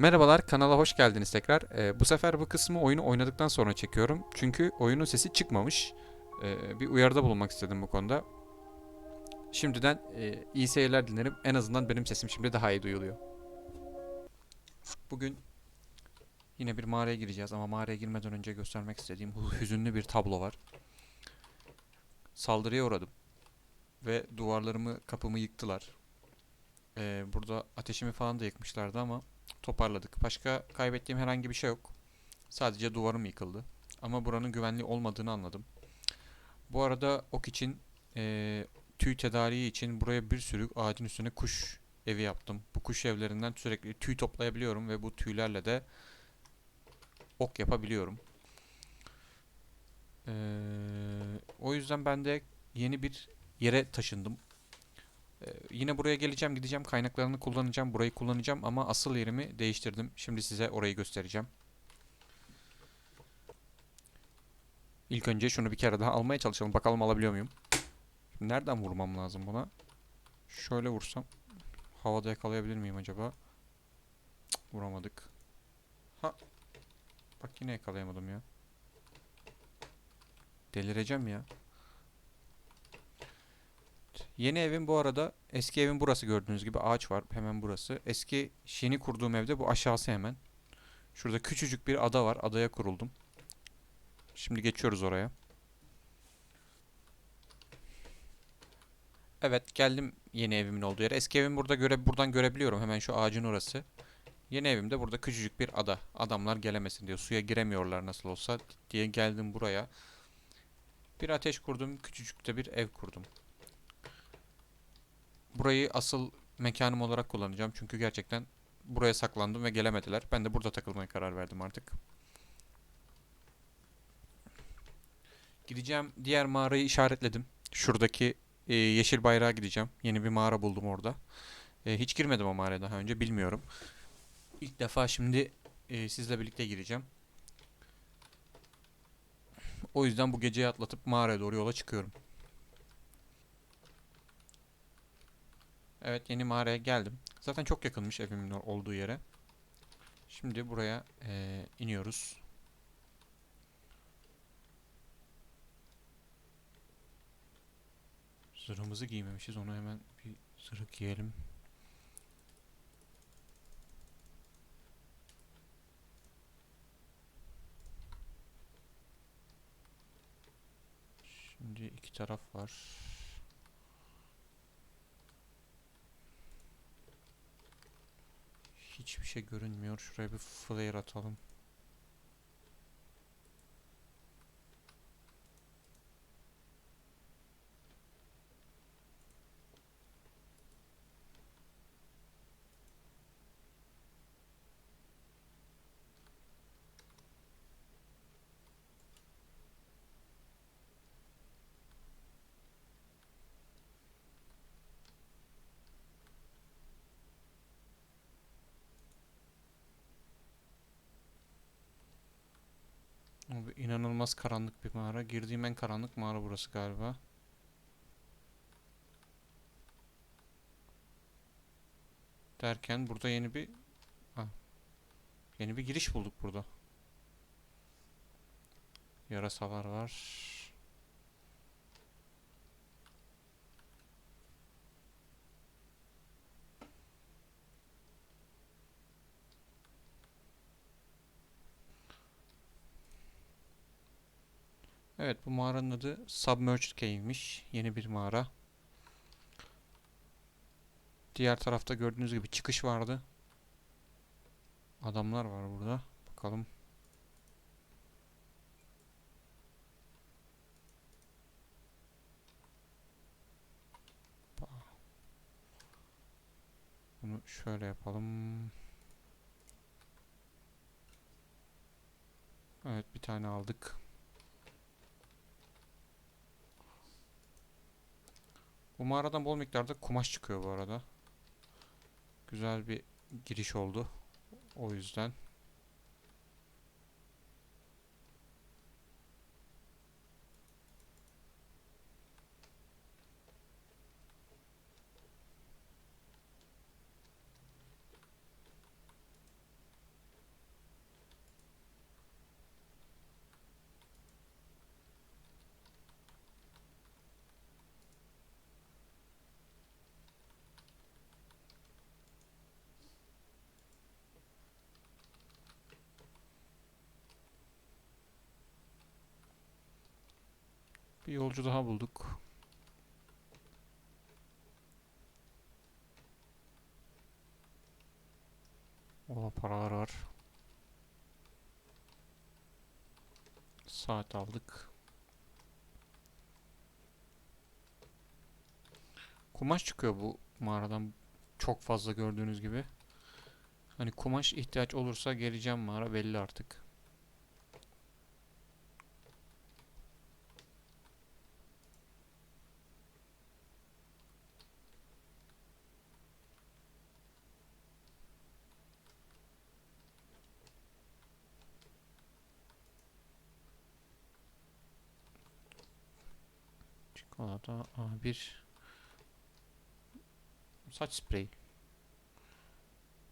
Merhabalar, kanala hoş geldiniz tekrar. Ee, bu sefer bu kısmı oyunu oynadıktan sonra çekiyorum. Çünkü oyunun sesi çıkmamış. Ee, bir uyarıda bulunmak istedim bu konuda. Şimdiden e, iyi seyirler dilerim. En azından benim sesim şimdi daha iyi duyuluyor. Bugün yine bir mağaraya gireceğiz ama mağaraya girmeden önce göstermek istediğim hüzünlü bir tablo var. Saldırıya uğradım. Ve duvarlarımı, kapımı yıktılar. Ee, burada ateşimi falan da yakmışlardı ama toparladık. Başka kaybettiğim herhangi bir şey yok. Sadece duvarım yıkıldı. Ama buranın güvenli olmadığını anladım. Bu arada ok için eee, tüy tedariği için buraya bir sürü ağacın üstüne kuş evi yaptım. Bu kuş evlerinden sürekli tüy toplayabiliyorum ve bu tüylerle de ok yapabiliyorum. Eee, o yüzden ben de yeni bir yere taşındım. Ee, yine buraya geleceğim, gideceğim, kaynaklarını kullanacağım, burayı kullanacağım ama asıl yerimi değiştirdim. Şimdi size orayı göstereceğim. İlk önce şunu bir kere daha almaya çalışalım. Bakalım alabiliyor muyum? Şimdi nereden vurmam lazım buna? Şöyle vursam havada yakalayabilir miyim acaba? Cık, vuramadık. Ha. Bak yine yakalayamadım ya. Delireceğim ya. Yeni evim bu arada eski evim burası gördüğünüz gibi ağaç var hemen burası. Eski yeni kurduğum evde bu aşağısı hemen. Şurada küçücük bir ada var. Adaya kuruldum. Şimdi geçiyoruz oraya. Evet geldim yeni evimin olduğu yere. Eski evim burada göre buradan görebiliyorum. Hemen şu ağacın orası. Yeni evim de burada küçücük bir ada. Adamlar gelemesin diyor. Suya giremiyorlar nasıl olsa diye geldim buraya. Bir ateş kurdum. Küçücük de bir ev kurdum. Burayı asıl mekanım olarak kullanacağım. Çünkü gerçekten buraya saklandım ve gelemediler. Ben de burada takılmaya karar verdim artık. Gideceğim diğer mağarayı işaretledim. Şuradaki e, yeşil bayrağa gideceğim. Yeni bir mağara buldum orada. E, hiç girmedim o mağaraya daha önce bilmiyorum. İlk defa şimdi e, sizle birlikte gireceğim. O yüzden bu geceyi atlatıp mağaraya doğru yola çıkıyorum. Evet yeni mağaraya geldim. Zaten çok yakınmış evimin olduğu yere. Şimdi buraya eee, iniyoruz. Zırhımızı giymemişiz. Onu hemen bir zırh giyelim. Şimdi iki taraf var. Hiçbir şey görünmüyor. Şuraya bir flare atalım. Abi inanılmaz karanlık bir mağara. Girdiğim en karanlık mağara burası galiba. Derken burada yeni bir ah, yeni bir giriş bulduk burada. Yarasalar var. Evet bu mağaranın adı Submerged Cave'miş. Yeni bir mağara. Diğer tarafta gördüğünüz gibi çıkış vardı. Adamlar var burada. Bakalım. Bunu şöyle yapalım. Evet bir tane aldık. Bu mağaradan bol miktarda kumaş çıkıyor bu arada. Güzel bir giriş oldu. O yüzden. Bir yolcu daha bulduk. O paralar var. Saat aldık. Kumaş çıkıyor bu mağaradan çok fazla gördüğünüz gibi. Hani kumaş ihtiyaç olursa geleceğim mağara belli artık. Çikolata A1 Saç spreyi.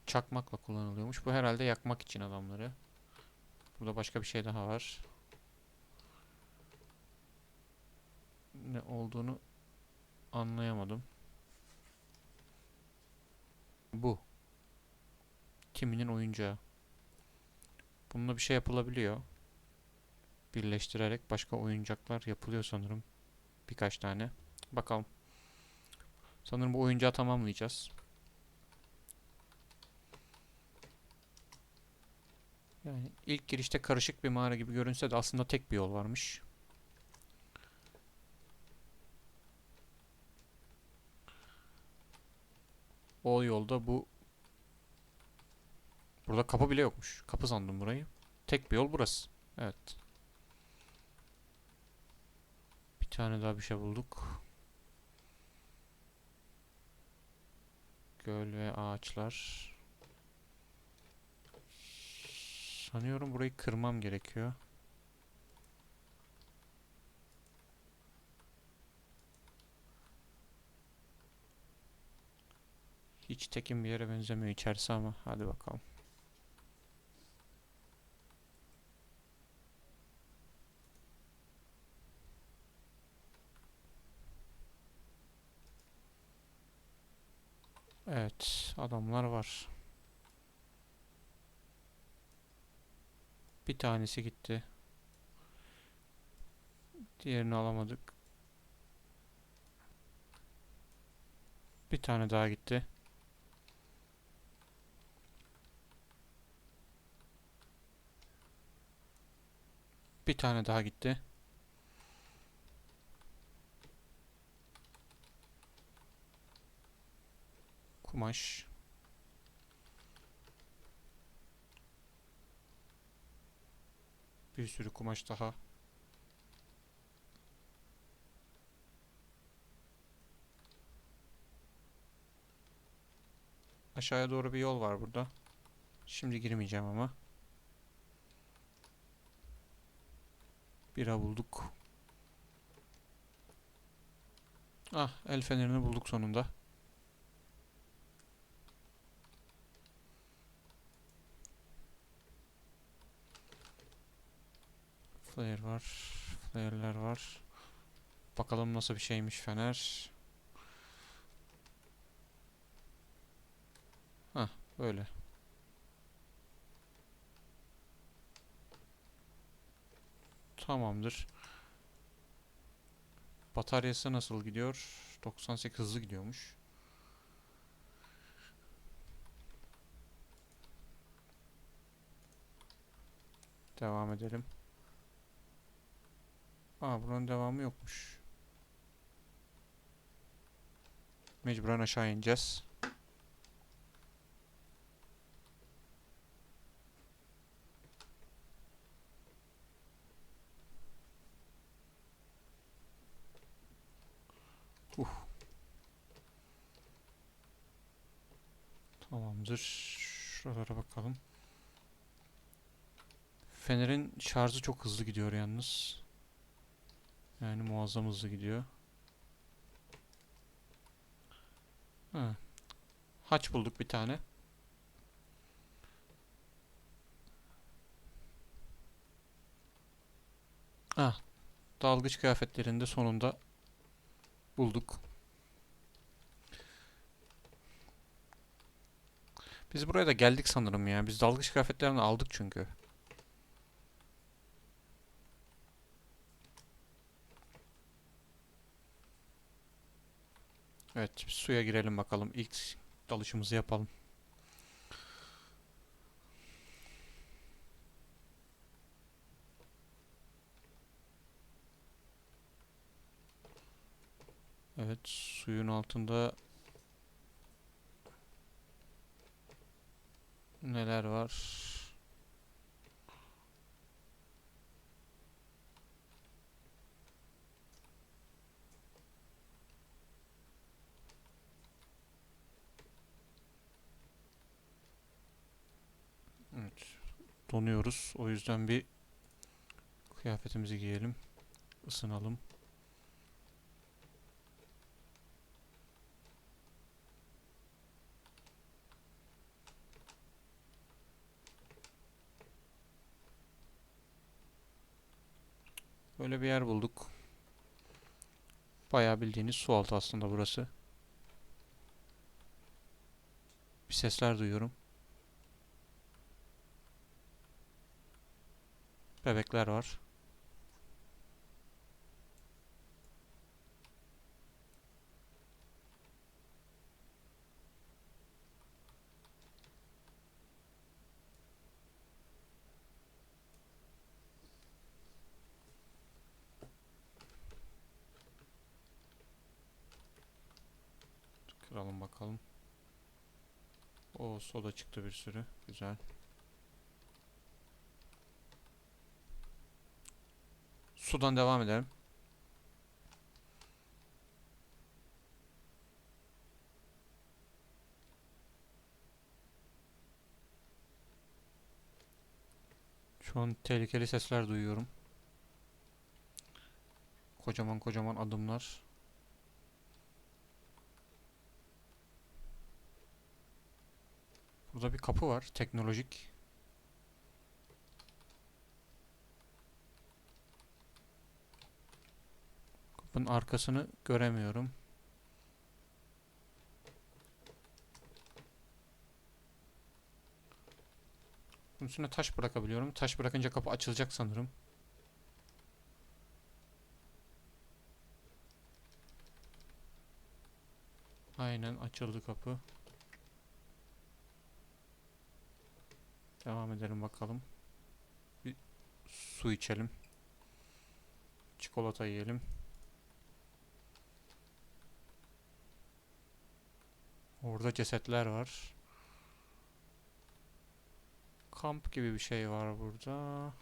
Çakmakla kullanılıyormuş. Bu herhalde yakmak için adamları. Burada başka bir şey daha var. Ne olduğunu anlayamadım. Bu. Kiminin oyuncağı. Bununla bir şey yapılabiliyor. Birleştirerek başka oyuncaklar yapılıyor sanırım. Birkaç tane. Bakalım. Sanırım bu oyuncağı tamamlayacağız. Yani ilk girişte karışık bir mağara gibi görünse de aslında tek bir yol varmış. O yolda bu Burada kapı bile yokmuş. Kapı sandım burayı. Tek bir yol burası. Evet. Bir tane daha bir şey bulduk. Göl ve ağaçlar. Sanıyorum burayı kırmam gerekiyor. Hiç tekin bir yere benzemiyor içerisi ama hadi bakalım. Evet, adamlar var. Bir tanesi gitti. Diğerini alamadık. Bir tane daha gitti. Bir tane daha gitti. Kumaş. Bir sürü kumaş daha. Aşağıya doğru bir yol var burada. Şimdi girmeyeceğim ama. Bira bulduk. Ah, el fenerini bulduk sonunda. Flare var. Flare'ler var. Bakalım nasıl bir şeymiş fener. Hah böyle. Tamamdır. Bataryası nasıl gidiyor? 98 hızlı gidiyormuş. Devam edelim. Aa buranın devamı yokmuş. Mecburen aşağı ineceğiz. Uh. Tamamdır. Şuralara bakalım. Fener'in şarjı çok hızlı gidiyor yalnız. Yani muazzam hızlı gidiyor. Ha. Haç bulduk bir tane. Ah. Dalgıç kıyafetlerinde sonunda bulduk. Biz buraya da geldik sanırım ya. Biz dalgıç kıyafetlerini aldık çünkü. Evet, bir suya girelim bakalım. İlk dalışımızı yapalım. Evet, suyun altında neler var? Evet. Donuyoruz. O yüzden bir kıyafetimizi giyelim. Isınalım. Böyle bir yer bulduk. Bayağı bildiğiniz su altı aslında burası. Bir sesler duyuyorum. Bebekler var. Kıralım bakalım. O soda çıktı bir sürü. Güzel. Sudan devam edelim. Şu an tehlikeli sesler duyuyorum. Kocaman kocaman adımlar. Burada bir kapı var. Teknolojik. Kapının arkasını göremiyorum. Bunun üstüne taş bırakabiliyorum. Taş bırakınca kapı açılacak sanırım. Aynen açıldı kapı. Devam edelim bakalım. Bir su içelim. Çikolata yiyelim. Orada cesetler var. Kamp gibi bir şey var burada.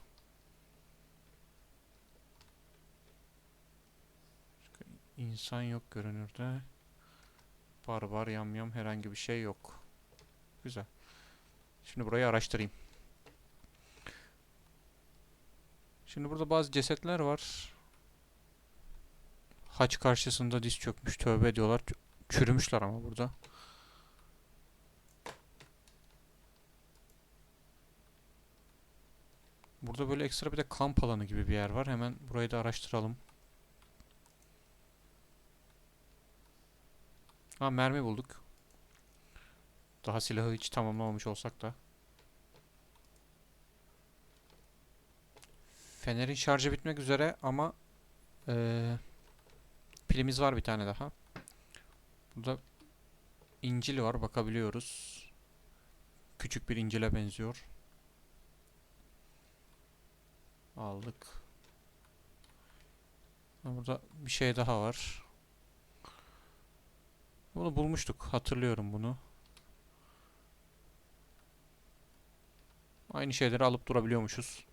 İnsan yok görünürde. Barbar yamyam herhangi bir şey yok. Güzel. Şimdi burayı araştırayım. Şimdi burada bazı cesetler var. Haç karşısında diz çökmüş tövbe ediyorlar. Ç- Çürümüşler ama burada. Burada böyle ekstra bir de kamp alanı gibi bir yer var. Hemen burayı da araştıralım. Ha mermi bulduk. Daha silahı hiç tamamlamamış olsak da. Fenerin şarjı bitmek üzere ama eee, pilimiz var bir tane daha. Burada İncil var bakabiliyoruz. Küçük bir İncil'e benziyor. Aldık. Burada bir şey daha var. Bunu bulmuştuk. Hatırlıyorum bunu. Aynı şeyleri alıp durabiliyormuşuz.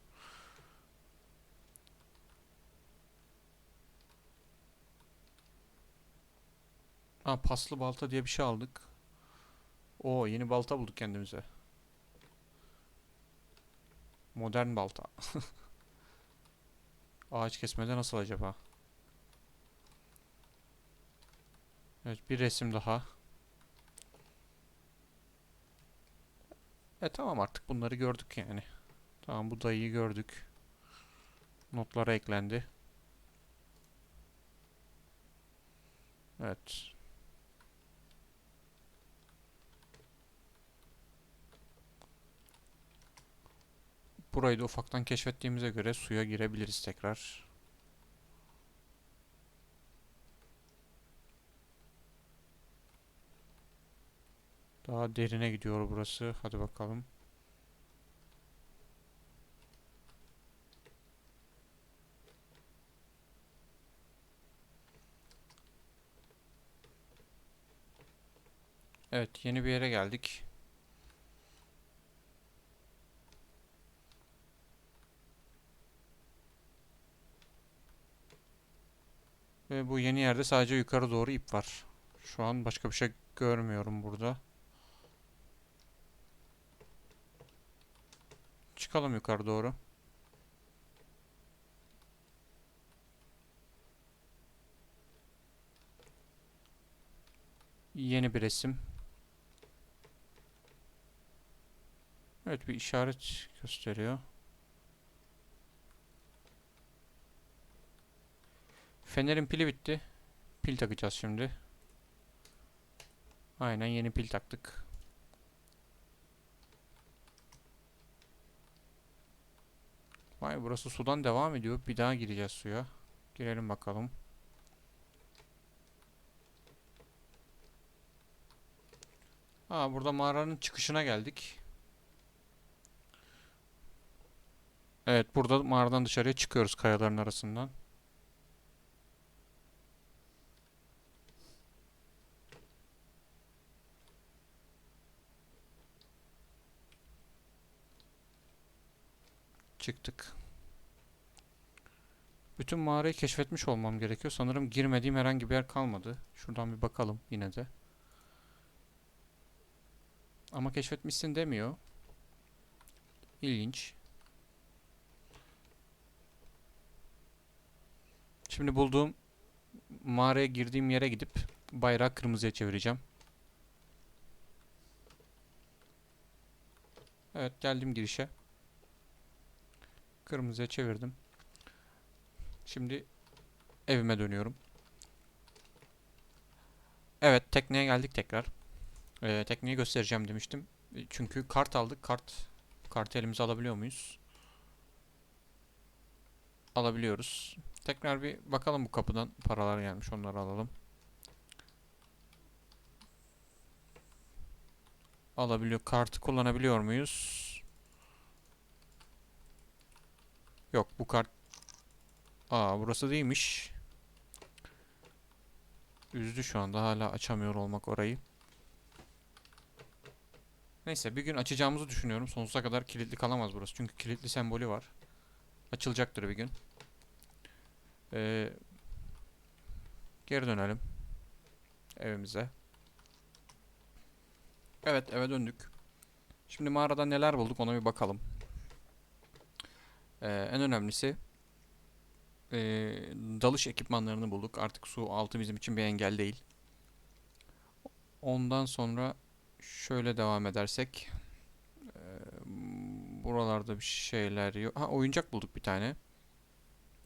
Ha paslı balta diye bir şey aldık. Oo yeni balta bulduk kendimize. Modern balta. Ağaç kesmede nasıl acaba? Evet bir resim daha. E tamam artık bunları gördük yani. Tamam bu dayıyı gördük. Notlara eklendi. Evet. Burayı da ufaktan keşfettiğimize göre suya girebiliriz tekrar. Daha derine gidiyor burası. Hadi bakalım. Evet, yeni bir yere geldik. Ve bu yeni yerde sadece yukarı doğru ip var. Şu an başka bir şey görmüyorum burada. Çıkalım yukarı doğru. Yeni bir resim. Evet bir işaret gösteriyor. Fenerin pili bitti. Pil takacağız şimdi. Aynen yeni pil taktık. Vay burası sudan devam ediyor. Bir daha gireceğiz suya. Girelim bakalım. Aa burada mağaranın çıkışına geldik. Evet burada mağaradan dışarıya çıkıyoruz kayaların arasından. Çıktık. Bütün mağarayı keşfetmiş olmam gerekiyor. Sanırım girmediğim herhangi bir yer kalmadı. Şuradan bir bakalım yine de. Ama keşfetmişsin demiyor. İlginç. Şimdi bulduğum mağaraya girdiğim yere gidip bayrağı kırmızıya çevireceğim. Evet geldim girişe. Kırmızıya çevirdim. Şimdi evime dönüyorum. Evet tekneye geldik tekrar. Ee, tekneyi göstereceğim demiştim. E, Çünkü kart aldık. Kart kartı elimize alabiliyor muyuz? Alabiliyoruz. Tekrar bir bakalım bu kapıdan paralar gelmiş. Onları alalım. Alabiliyor. Kartı kullanabiliyor muyuz? Yok bu kart. Aa burası değilmiş. Üzdü şu anda. Hala açamıyor olmak orayı. Neyse bir gün açacağımızı düşünüyorum. Sonsuza kadar kilitli kalamaz burası. Çünkü kilitli sembolü var. Açılacaktır bir gün. Ee, geri dönelim. Evimize. Evet eve döndük. Şimdi mağarada neler bulduk ona bir bakalım. Ee, en önemlisi ee, dalış ekipmanlarını bulduk. Artık su altı bizim için bir engel değil. Ondan sonra şöyle devam edersek ee, buralarda bir şeyler yok. Ha oyuncak bulduk bir tane.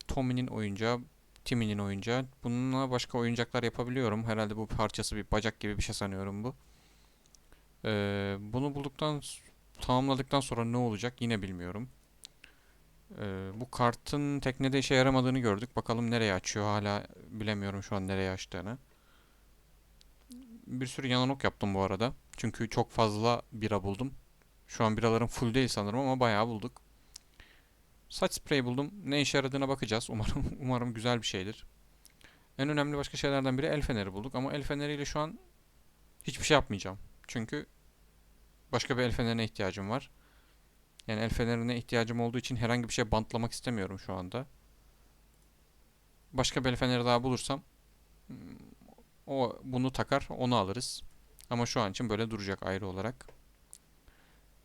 Tommy'nin oyuncağı, Timmy'nin oyuncağı. Bununla başka oyuncaklar yapabiliyorum. Herhalde bu parçası bir bacak gibi bir şey sanıyorum bu. Ee, bunu bulduktan tamamladıktan sonra ne olacak yine bilmiyorum. Ee, bu kartın teknede işe yaramadığını gördük. Bakalım nereye açıyor. Hala bilemiyorum şu an nereye açtığını. Bir sürü yanan ok yaptım bu arada. Çünkü çok fazla bira buldum. Şu an biralarım full değil sanırım ama bayağı bulduk. Saç spreyi buldum. Ne işe yaradığına bakacağız. Umarım umarım güzel bir şeydir. En önemli başka şeylerden biri el feneri bulduk ama el feneriyle şu an hiçbir şey yapmayacağım. Çünkü başka bir el fenerine ihtiyacım var. Yani el fenerine ihtiyacım olduğu için herhangi bir şey bantlamak istemiyorum şu anda. Başka bir el feneri daha bulursam hmm, o bunu takar, onu alırız. Ama şu an için böyle duracak ayrı olarak.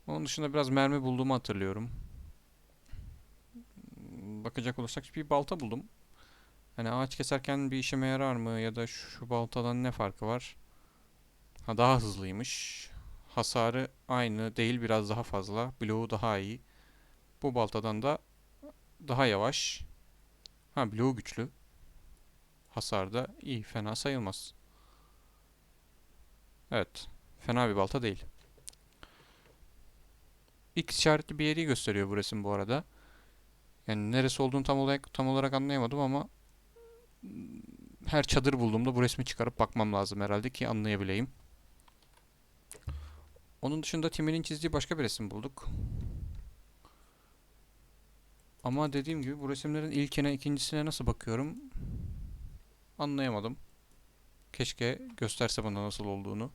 Onun dışında biraz mermi bulduğumu hatırlıyorum. Bakacak olursak bir balta buldum. Hani ağaç keserken bir işime yarar mı ya da şu baltadan ne farkı var? Ha daha hızlıymış. Hasarı aynı değil biraz daha fazla. Bloğu daha iyi. Bu baltadan da daha yavaş. Ha bloğu güçlü. Hasar da iyi. Fena sayılmaz. Evet. Fena bir balta değil. X işaretli bir yeri gösteriyor bu resim bu arada. Yani neresi olduğunu tam olarak tam olarak anlayamadım ama her çadır bulduğumda bu resmi çıkarıp bakmam lazım herhalde ki anlayabileyim. Onun dışında Timin'in çizdiği başka bir resim bulduk. Ama dediğim gibi bu resimlerin ilkine ikincisine nasıl bakıyorum anlayamadım. Keşke gösterse bana nasıl olduğunu.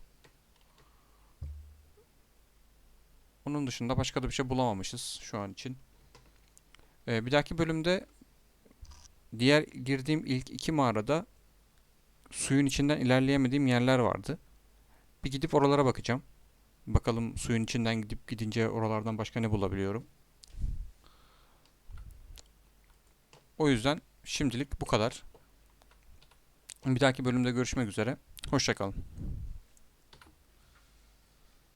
Onun dışında başka da bir şey bulamamışız şu an için. Ee, bir dahaki bölümde diğer girdiğim ilk iki mağarada suyun içinden ilerleyemediğim yerler vardı. Bir gidip oralara bakacağım. Bakalım suyun içinden gidip gidince oralardan başka ne bulabiliyorum. O yüzden şimdilik bu kadar. Bir dahaki bölümde görüşmek üzere. Hoşçakalın.